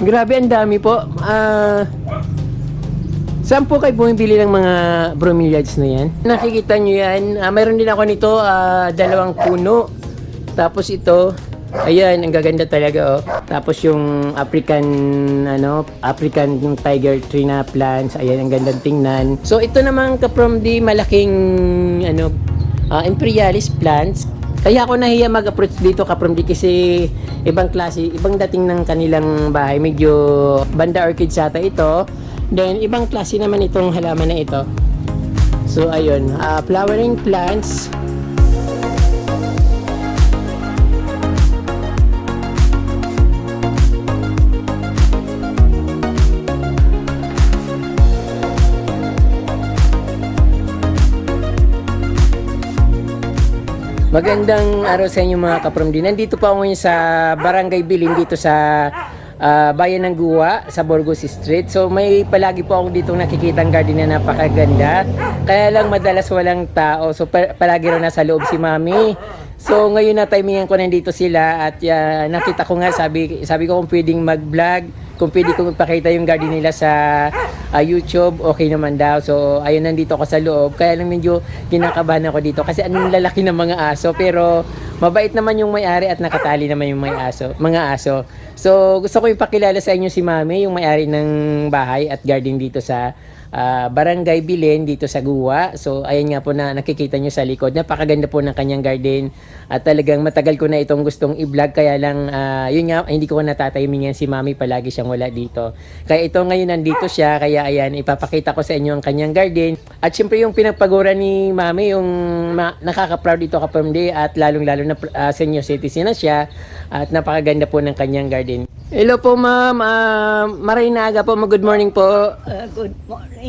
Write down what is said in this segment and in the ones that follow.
Grabe, ang dami po. Ah... saan po kayo bumibili ng mga bromeliads na yan? Nakikita nyo yan. Ah, mayroon din ako nito, ah, dalawang puno. Tapos ito, ayan, ang gaganda talaga oh. Tapos yung African, ano, African yung tiger tree na plants. Ayan, ang gandang tingnan. So ito naman ka from the malaking, ano, ah, imperialis plants. Kaya ako nahiya mag-approach dito Kapromdi kasi ibang klase, ibang dating ng kanilang bahay. Medyo banda orchid sata ito. Then ibang klase naman itong halaman na ito. So ayun, ah, flowering plants. Magandang araw sa inyo mga kapromdi. Nandito po ako ngayon sa Barangay Biling dito sa ah, Bayan ng Guwa sa Burgos Street. So may palagi po ako dito nakikitang garden na napakaganda. Kaya lang madalas walang tao. So pa- palagi rin nasa loob si Mami. So ngayon na timingan ko nandito sila at ah, nakita ko nga sabi sabi ko kung pwedeng mag-vlog, kung pwede kong ipakita yung garden nila sa ah, YouTube, okay naman daw. So, ayun, nandito ako sa loob. Kaya lang medyo kinakabahan ako dito kasi anong lalaki ng mga aso. Pero, mabait naman yung may-ari at nakatali naman yung may aso, mga aso. So, gusto ko ipakilala sa inyo si Mami, yung may-ari ng bahay at garden dito sa ah, Barangay Bilen dito sa Guwa. So, ayan nga po na nakikita nyo sa likod. Napakaganda po ng kanyang garden. At talagang matagal ko na itong gustong i-vlog. Kaya lang, ah, yun nga, hindi ko natatimingan si Mami. Palagi siyang wala dito. Kaya ito ngayon nandito siya. Kaya ayan, ipapakita ko sa inyo ang kanyang garden. At syempre yung pinagpagura ni Mami, yung ma- nakaka-proud ito kapamdi. At lalong-lalo na ah, senior citizen na siya. At napakaganda po ng kanyang garden. Hello po ma'am. Uh, maray aga po. Good morning po. Uh, good morning.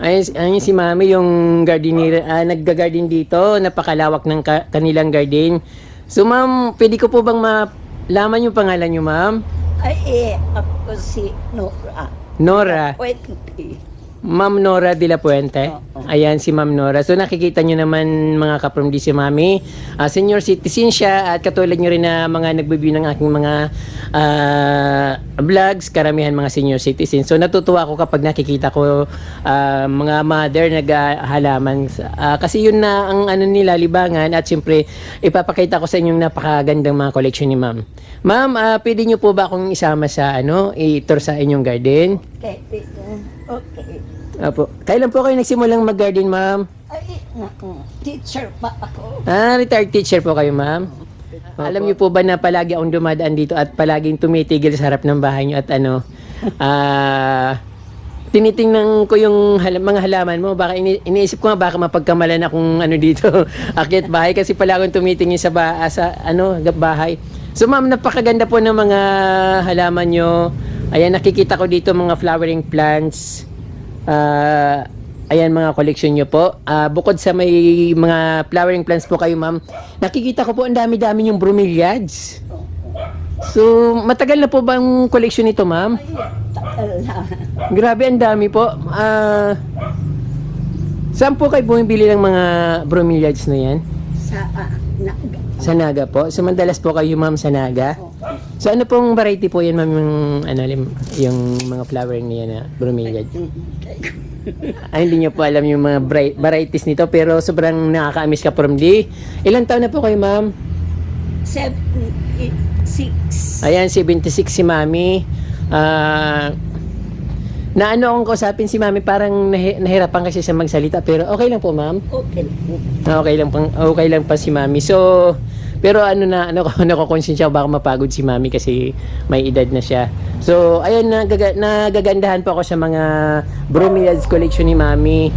Ayun, ayun si Mami, yung gardener, ah, nagga-garden dito, napakalawak ng ka- kanilang garden. So ma'am, pwede ko po bang malaman yung pangalan niyo ma'am? Ay, eh, ako si Nora. Nora. Pwede. Ma'am Nora de la Puente. Oo. Ayan si Ma'am Nora. So nakikita nyo naman mga kapromdi si Mami. Ah, senior citizen siya at katulad nyo rin na mga nagbe-view ng aking mga ah, vlogs, karamihan mga senior citizen. So natutuwa ako kapag nakikita ko ah, mga mother naghahalaman. Ah, kasi yun na ang ano nila libangan at siyempre ipapakita ko sa inyong napakagandang mga collection ni Ma'am. Ma'am, ah, pwede nyo po ba akong isama sa ano, i-tour sa inyong garden? Okay. Okay. Apo. Kailan po kayo nagsimulang mag-garden, ma'am? Ay, naku, teacher pa ako. Ah, retired teacher po kayo, ma'am? Alam niyo po ba na palagi akong dumadaan dito at palaging tumitigil sa harap ng bahay niyo at ano, ah, tinitingnan ko yung hal- mga halaman mo. Baka ini- iniisip ko nga baka mapagkamalan akong ano dito, akit bahay kasi pala akong tumitingin sa, ba- ah, sa ano, bahay. So ma'am, napakaganda po ng mga halaman nyo. Ayan, nakikita ko dito mga flowering plants. Ah, ayan mga collection nyo po. Ah, bukod sa may mga flowering plants po kayo, ma'am, nakikita ko po ang dami-dami yung bromeliads. So, matagal na po ba ang collection nito, ma'am? Na. Grabe, ang dami po. Ah, saan po kayo bumibili ng mga bromeliads na yan? Sa, ah, naga. Sa Naga po. So, madalas po kayo, ma'am, sa Naga. Oh, So, ano pong variety po yan, ma'am, yung, ano, yung mga flowering niya na bromeliad? Ay, hindi niyo po alam yung mga bri- varieties nito, pero sobrang nakaka-amiss ka from D. Ilang taon na po kayo, ma'am? Seven, eight, six. Ayan, 76 si Mami. Ah... na ano akong kausapin si Mami, parang nahi- nahirapan kasi siya magsalita, pero okay lang po, ma'am. Okay. Ah, Okay lang pang okay lang pa si Mami. So pero ano na ano ko nakokonsensya baka mapagod si Mami kasi may edad na siya. So ayun nagaga, nagagandahan po ako sa mga bromeliads collection ni Mami.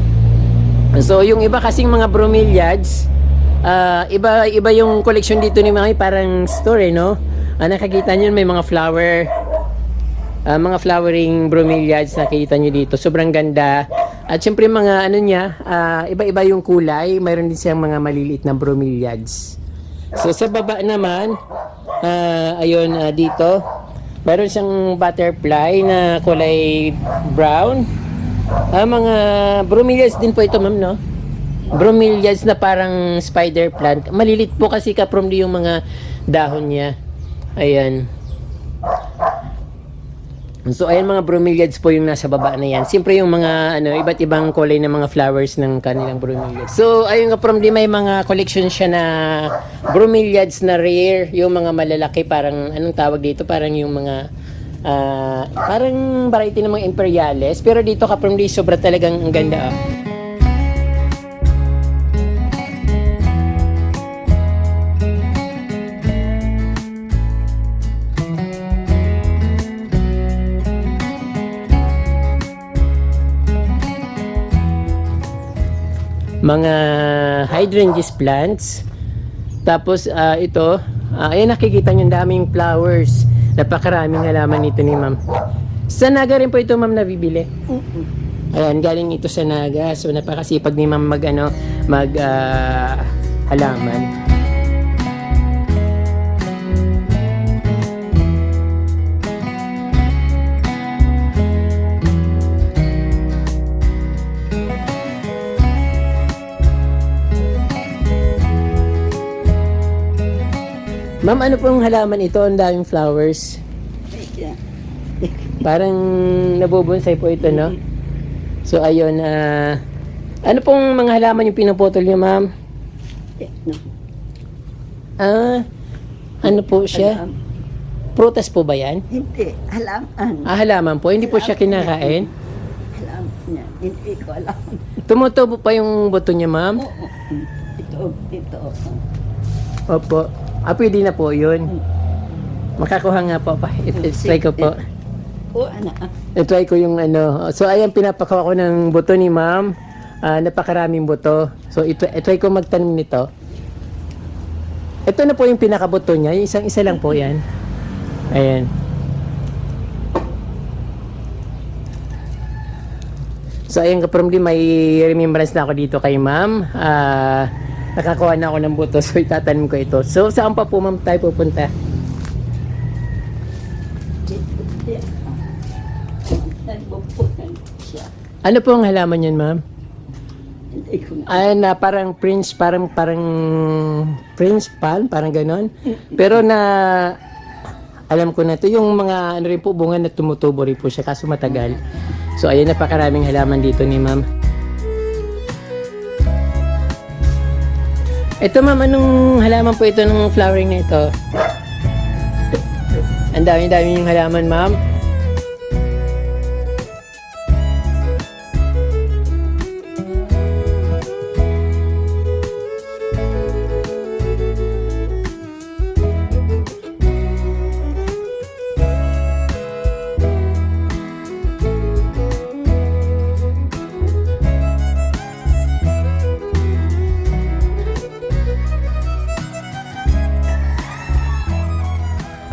So yung iba kasing mga bromeliads ah, iba iba yung collection dito ni Mami parang store eh, no? Ah, nakakita niyo may mga flower Ah, mga flowering bromeliads nakikita nyo dito. Sobrang ganda. At syempre mga ano niya, ah, iba-iba yung kulay. Mayroon din siyang mga maliliit na bromeliads. So sa baba naman, ah, ayun ah, dito, mayroon siyang butterfly na kulay brown. Ah, mga bromeliads din po ito, ma'am, no? Bromeliads na parang spider plant. Malilit po kasi ka from yung mga dahon niya. Ayan. So ayan mga bromeliads po yung nasa baba na yan. Siyempre yung mga ano iba't ibang kulay ng mga flowers ng kanilang bromeliads. So ayun nga from may mga collection siya na bromeliads na rare, yung mga malalaki parang anong tawag dito, parang yung mga ah, parang variety ng mga imperiales. Pero dito ka from sobra talagang ang ganda. ah. Mga hydrangeas plants. Tapos ah, ito, ah, ayan nakikita nyo daming flowers. Napakaraming halaman nito ni ma'am. Sa Naga rin po ito ma'am nabibili. Ayan, galing ito sa Naga. So napakasipag ni ma'am mag ano, mag ah, halaman. Ma'am, ano pong halaman ito? Ang daming flowers. Parang nabubonsay po ito, no? So, ayun, ah... ano pong mga halaman yung pinuputol niyo, ma'am? Ah, ano po siya? Prutas po ba yan? Hindi, halaman. Ah, halaman po. Hindi po siya kinakain. Halaman niya. Hindi ko alam. Tumutubo pa yung buto niya, ma'am? Oo. Ito, ito. Opo. Ah, pwede na po yun. Makakuha nga po pa. It, it, try ko po. Oo, anak. I-try ko yung ano. So, ayan, pinapakawa ko ng buto ni ma'am. Ah, napakaraming buto. So, ito, i-try ko magtanim nito. Ito na po yung pinakabuto niya. Yung isang isa lang po yan. Ayan. So, ayan from may remembrance na ako dito kay ma'am. Ah, nakakuha na ako ng buto. So, itatanim ko ito. So, saan pa po ma'am tayo pupunta? Ano po ang halaman yan, ma'am? Ay, na parang prince, parang, parang prince palm, parang ganon. Pero na, alam ko na to yung mga, ano rin po, bunga na tumutubo rin po siya, kaso matagal. So, ayun, napakaraming halaman dito ni ma'am. Ito ma'am, anong halaman po ito ng flowering na ito? Ang dami-dami yung halaman ma'am.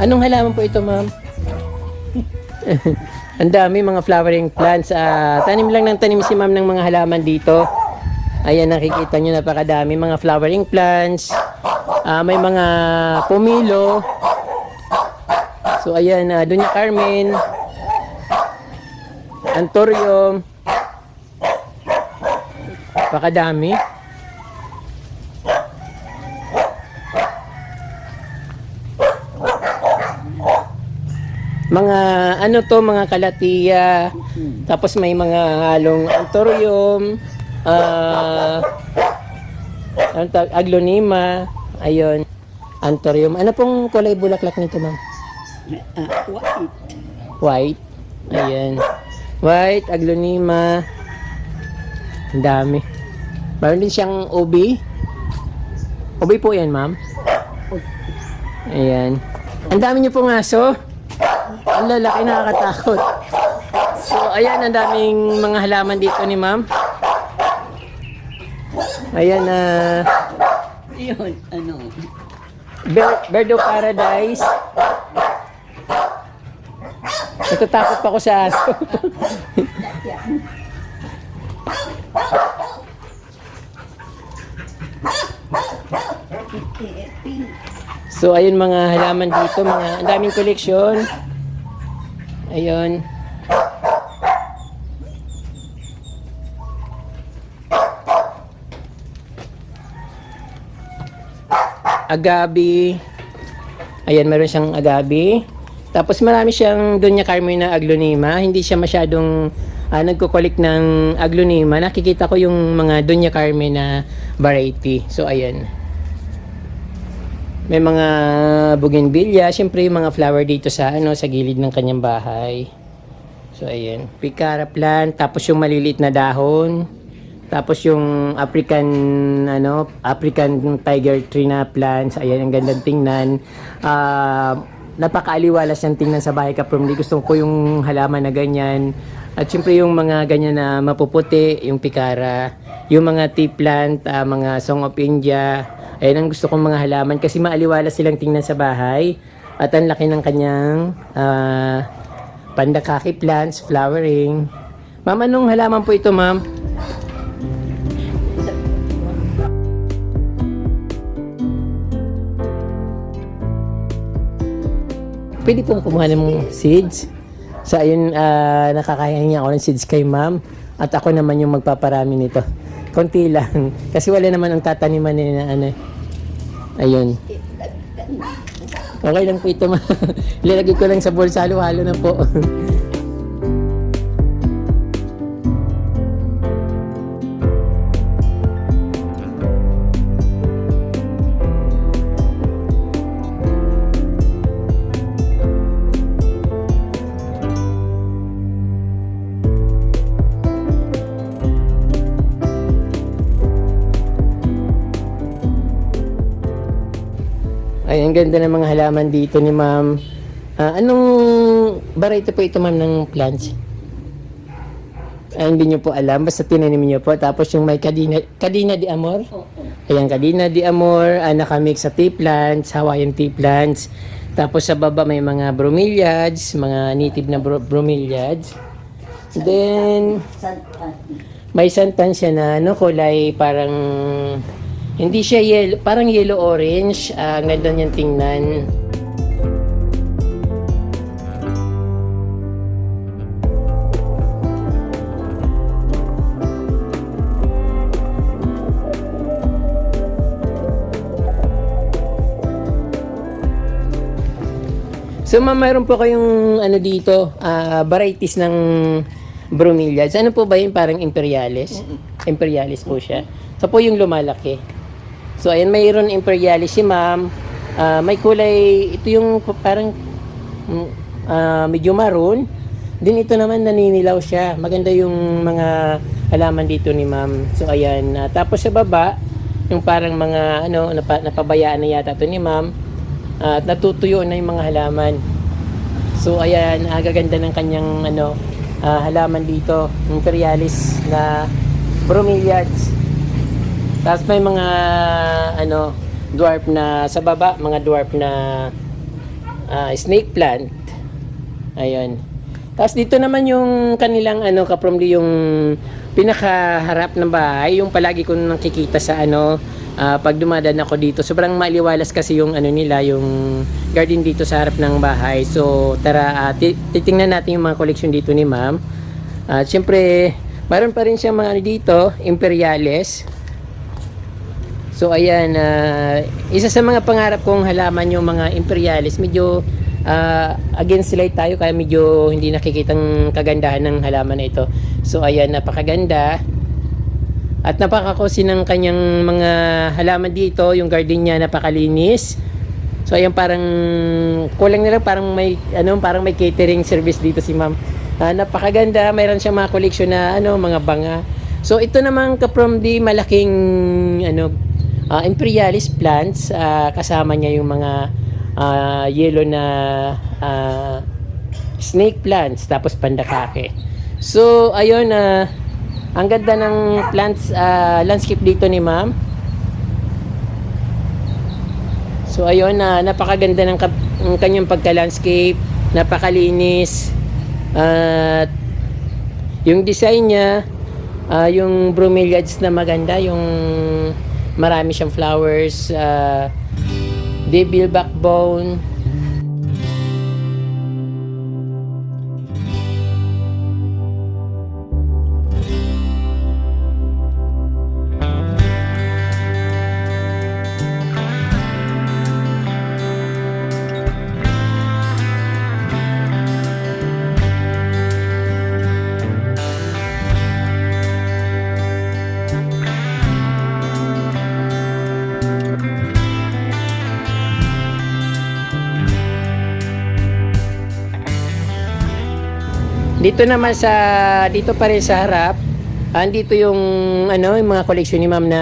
Anong halaman po ito, ma'am? Ang dami mga flowering plants. Ah, tanim lang ng tanim si ma'am ng mga halaman dito. Ayan, nakikita nyo napakadami mga flowering plants. Ah, may mga pumilo. So, ayan, uh, Doña Carmen. Antorium. Napakadami. Mga ano to mga kalatiya tapos may mga halong antorium tawag, aglonema ayun antorium. Ano pong kulay bulaklak nito ma'am? Ah, white. white ayan white aglonema. Ang dami. Meron din siyang ubi ubi po yan ma'am. Ayan. Ang dami niyo pong aso ang lalaki nakakatakot. So, ayan, ang daming mga halaman dito ni ma'am. Ayan, na Yun, ano. Ber- Bird of Paradise. Natatakot pa ako sa aso. So, ayun mga halaman dito, mga ang daming koleksyon. Ayun. Agabi. Ayan, meron siyang agabi. Tapos marami siyang Doña Carmen na aglonema. Hindi siya masyadong uh, nagko-collect ng aglonema. Nakikita ko yung mga Doña Carmen na variety. So, ayan. May mga bougainvillea. Siyempre, yung mga flower dito sa, ano, sa gilid ng kanyang bahay. So, ayan. Picara plant. Tapos yung maliliit na dahon. Tapos yung African ano, African tiger tree na plants, ayan ang gandang tingnan. Ah, napakaaliwalas ng tingnan sa bahay ka from gusto ko yung halaman na ganyan. At syempre yung mga ganyan na mapuputi, yung pikara, yung mga tea plant, ah, mga song of India. Ayan ang gusto kong mga halaman kasi maaliwalas silang tingnan sa bahay. At ang laki ng kanyang ah, pandakaki plants, flowering. Ma'am, anong halaman po ito, ma'am? Pwede pong kumuha ng seeds. So, ayun, uh, nakakahingi ako ng seeds kay ma'am. At ako naman yung magpaparami nito. Konti lang. Kasi wala naman ang tataniman nila na ano. eh. Ayun. Okay lang po ito. Ilalagay ko lang sa bowl. Halo-halo na po. ganda ng mga halaman dito ni ma'am. Ah, anong variety po ito ma'am ng plants? Ay, hindi nyo po alam. Basta tinanim nyo po. Tapos yung may Cadina, Cadina de Amor. Ayan, Cadina de Amor. Ah, nakamix sa tea plants, Hawaiian tea plants. Tapos sa baba may mga bromeliads, mga native na bro- bromeliads. Then, may santan siya na ano, kulay parang hindi siya yellow, parang yellow orange. Ah, ang ganda niyang tingnan. So ma'am, mayroon po kayong ano dito, ah, varieties ng bromeliads. Ano po ba yun? Parang imperialis? Imperialis po siya. So po yung lumalaki. So ayan, mayroon imperialis si ma'am. Ah, may kulay, ito yung parang ah, medyo maroon. Din ito naman naninilaw siya. Maganda yung mga halaman dito ni ma'am. So ayan, Ah, tapos sa baba, yung parang mga ano, napa, napabayaan na yata to ni ma'am. At natutuyo na yung mga halaman. So ayan, agaganda ng kanyang ano, ah, halaman dito, imperialis na bromeliads. Tapos may mga ano, dwarf na sa baba, mga dwarf na ah, snake plant. Ayun. Tapos dito naman yung kanilang ano kapromli yung pinakaharap ng bahay, yung palagi ko nakikita sa ano ah, pag dumadaan ako dito. Sobrang maliwalas kasi yung ano nila, yung garden dito sa harap ng bahay. So tara, ti- titingnan natin yung mga collection dito ni Ma'am. At syempre, mayroon pa rin siyang mga ano dito, imperiales. So ayan, ah, isa sa mga pangarap kong halaman yung mga imperialis, medyo ah, against light tayo kaya medyo hindi nakikitang kagandahan ng halaman na ito. So ayan, napakaganda. At napakakosi ng kanyang mga halaman dito, yung garden niya napakalinis. So ayan parang kulang na lang parang may ano parang may catering service dito si Ma'am. Ah, napakaganda, mayroon siyang mga collection na ano mga banga. So ito naman ka from the malaking ano ah, imperialis plants ah, kasama niya yung mga ah, yellow na ah, snake plants tapos pandakake. So ayun na ang ganda ng plants ah, landscape dito ni Ma'am. So ayun na napakaganda ng, ng kanyang pagka-landscape, napakalinis. At yung design niya, ah, yung bromeliads na maganda, yung marami siyang flowers, uh, devil backbone, Dito naman sa dito pa rin sa harap, andito yung ano, yung mga collection ni Ma'am na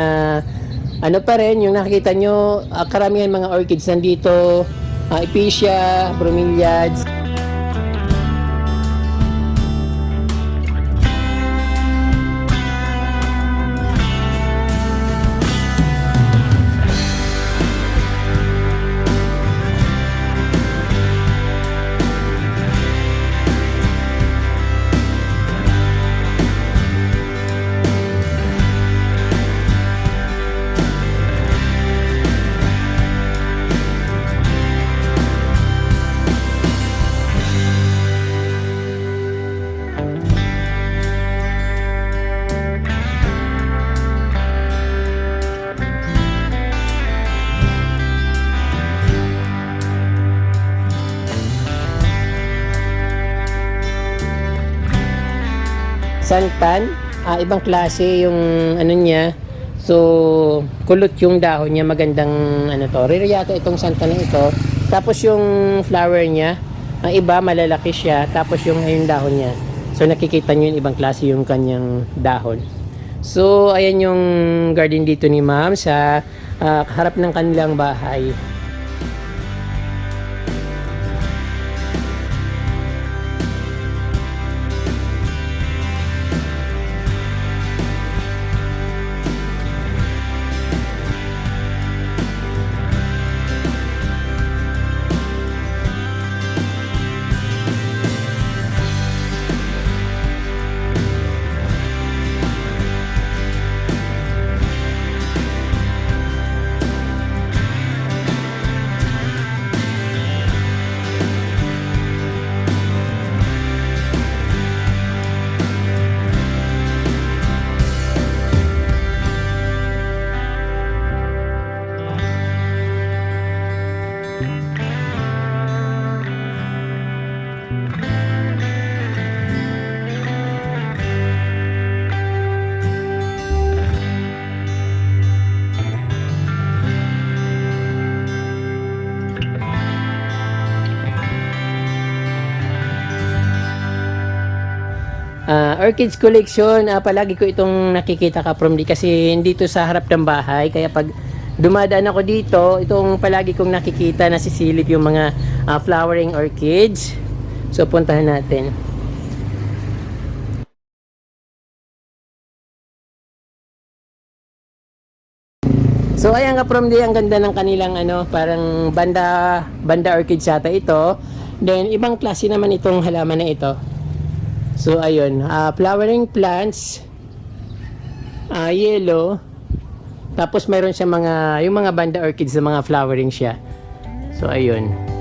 ano pa rin yung nakikita nyo, ah, karamihan mga orchids nandito, uh, Epicia, Bromeliads. Santan, ah, ibang klase yung ano niya. So, kulot yung dahon niya, magandang ano to. Rare yata itong santan na ito. Tapos yung flower niya, ang iba malalaki siya, tapos yung yung dahon niya. So nakikita niyo yung ibang klase yung kanyang dahon. So, ayan yung garden dito ni Ma'am sa ah, harap ng kanilang bahay. Orchids collection, ah, palagi ko itong nakikita ka from di kasi dito sa harap ng bahay kaya pag dumadaan ako dito, itong palagi kong nakikita na sisilip yung mga ah, flowering orchids. So puntahan natin. So ayan nga from di ang ganda ng kanilang ano, parang banda banda orchids yata ito. Then ibang klase naman itong halaman na ito. So ayun, ah, flowering plants, ah, yellow, tapos mayroon siya mga, yung mga banda orchids na mga flowering siya. So ayun.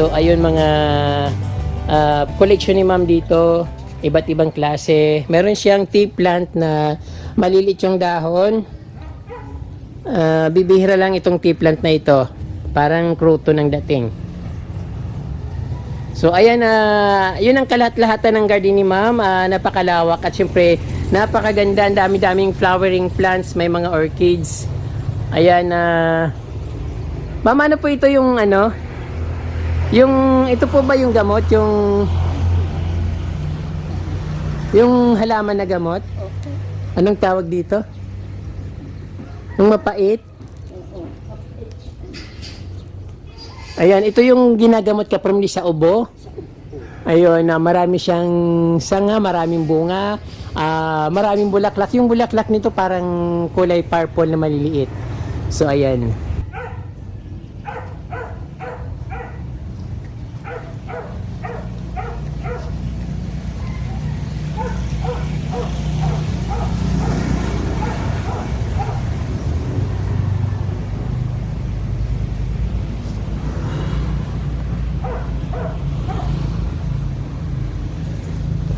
So ayun mga ah, collection ni ma'am dito, iba't ibang klase. Meron siyang tea plant na maliliit yung dahon. Ah, bibihira lang itong tea plant na ito. Parang kruto ng dating. So ayan na, yun ang kalat-lahatan ng garden ni ma'am. Ah, napakalawak at syempre napakaganda. Ang dami-daming flowering plants, may mga orchids. Ayan na. ma'am, ano po ito yung ano? Yung ito po ba yung gamot yung yung halaman na gamot? Okay. Anong tawag dito? Yung mapait? Ayan, ito yung ginagamot ka from sa ubo. Ayun, na marami siyang sanga, maraming bunga, ah, maraming bulaklak. Yung bulaklak nito parang kulay purple na maliliit. So, ayan.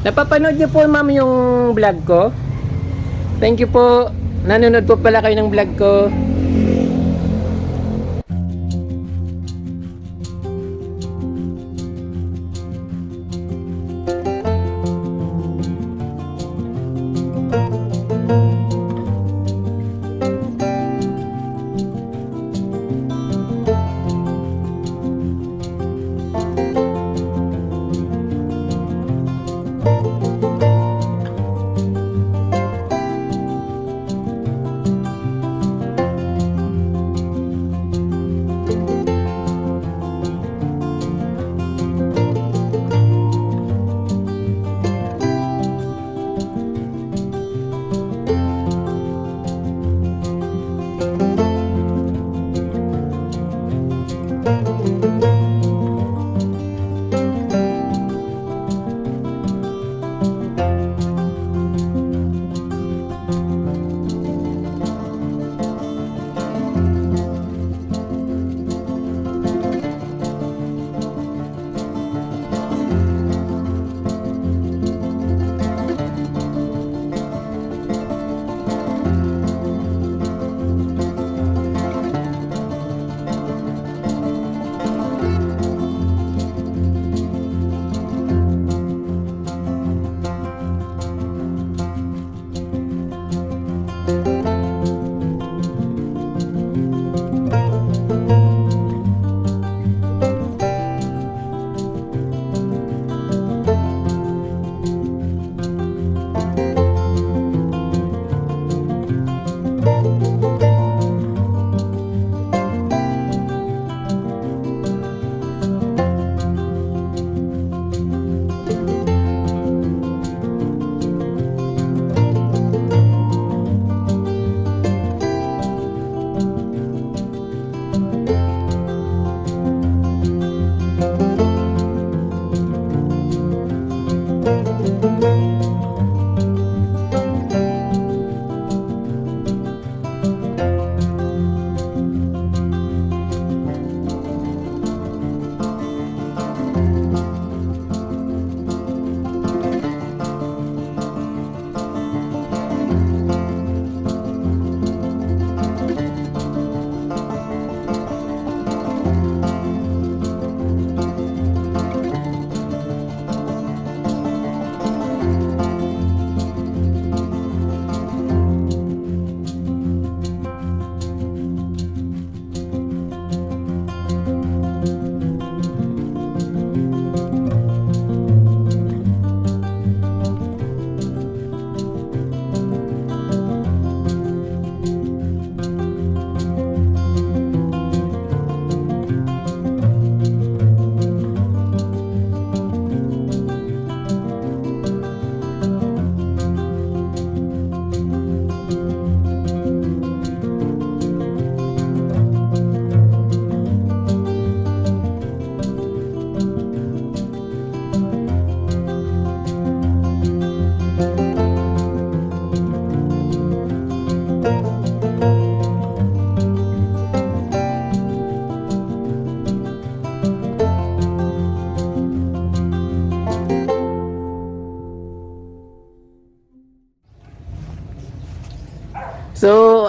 Napapanood niyo po, ma'am, yung vlog ko? Thank you po. Nanonood po pala kayo ng vlog ko.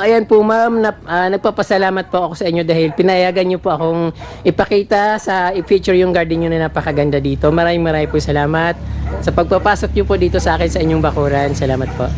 Ayan po ma'am, nap, ah, nagpapasalamat po ako sa inyo dahil pinayagan niyo po akong ipakita sa i-feature yung garden niyo na napakaganda dito. Maraming maraming po salamat sa pagpapasok niyo po dito sa akin sa inyong bakuran. Salamat po.